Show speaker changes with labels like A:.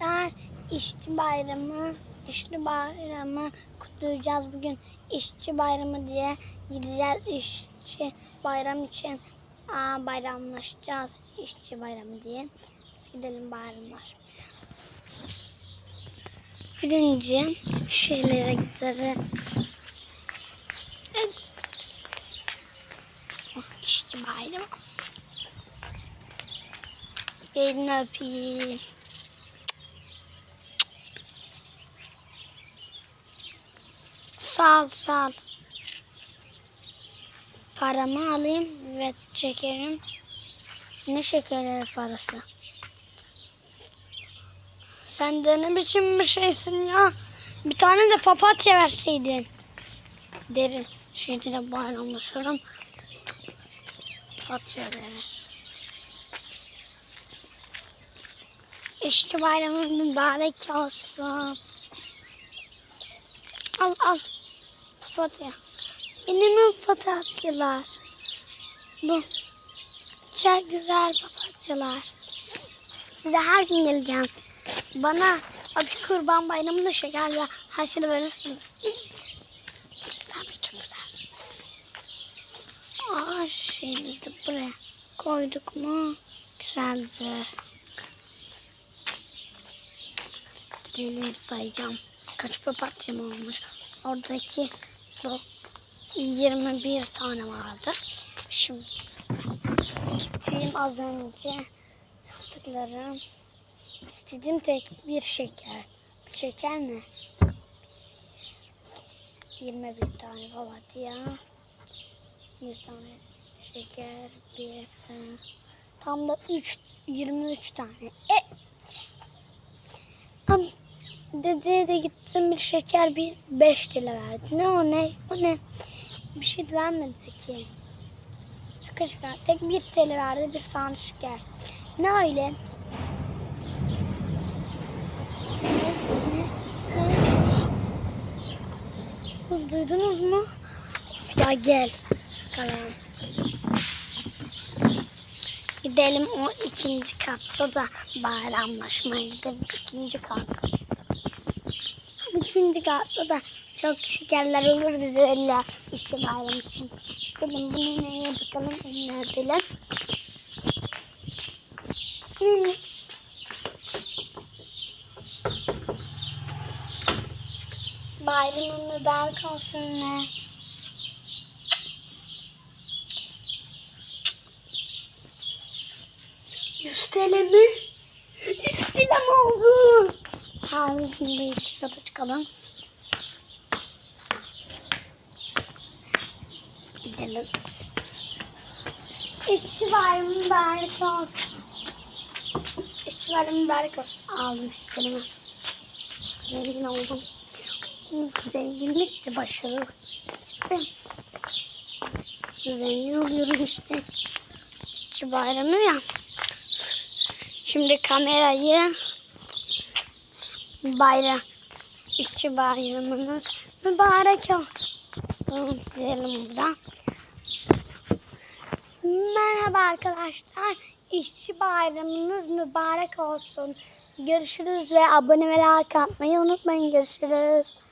A: arkadaşlar. İşçi bayramı, işçi bayramı kutlayacağız bugün. İşçi bayramı diye gideceğiz işçi bayram için aa, bayramlaşacağız işçi bayramı diye. Biz gidelim bayramlaşmaya. Birinci şeylere gidelim. Evet. Oh, İşçi bayramı. Elini öpeyim. Sağ ol, sağ ol. Paramı alayım ve çekerim. Ne şekerleri parası? Sen de ne biçim bir şeysin ya? Bir tane de papatya verseydin. Derin. Şeyde de bayramlaşırım. Papatya verir. İşçi bayramı mübarek olsun. Al al. Papatya. Benim papatyalar? Bu. Çok güzel papatyalar. Size her gün geleceğim. Bana bir kurban bayramında şeker ve her şeyi verirsiniz. Tabii çok güzel. Aa şeyimizi de buraya koyduk mu? Güzeldir. Gidelim sayacağım. Kaç papatyam olmuş. Oradaki bu 21 tane vardı. Şimdi gittiğim az önce yaptıklarım. İstediğim tek bir şeker. Şeker ne? 21 tane papatya. Bir tane şeker. Bir tane. Tam da 3, 23 tane. E, Am- Dedeye de gittim bir şeker bir 5 TL verdi. Ne o ne? O ne? Bir şey vermedi ki. Şaka şaka. Tek bir TL verdi bir tane şeker. Ne öyle? Duydunuz mu? Ya gel. Bakalım. Gidelim o ikinci katta da bayramlaşmaya gideriz. İkinci kat. İkinci katta da çok şekerler olur bize öyle işçi bayram için. Gelin bunu neye bakalım ne edelim. Ne? Bayramın mübarek olsun ne? Yüz TL mi oldu? Hayır şimdi iki kata çıkalım. Gidelim. İşçi bayramı mübarek olsun. İşçi bayramı mübarek olsun. Aldım şekerimi. Zengin oldum. Zenginlik de başarı. Zengin oluyorum işte. İşçi bayramı ya. Şimdi kamerayı bayram işçi bayramınız mübarek olsun diyelim buradan. Merhaba arkadaşlar. İşçi bayramınız mübarek olsun. Görüşürüz ve abone ve like atmayı unutmayın. Görüşürüz.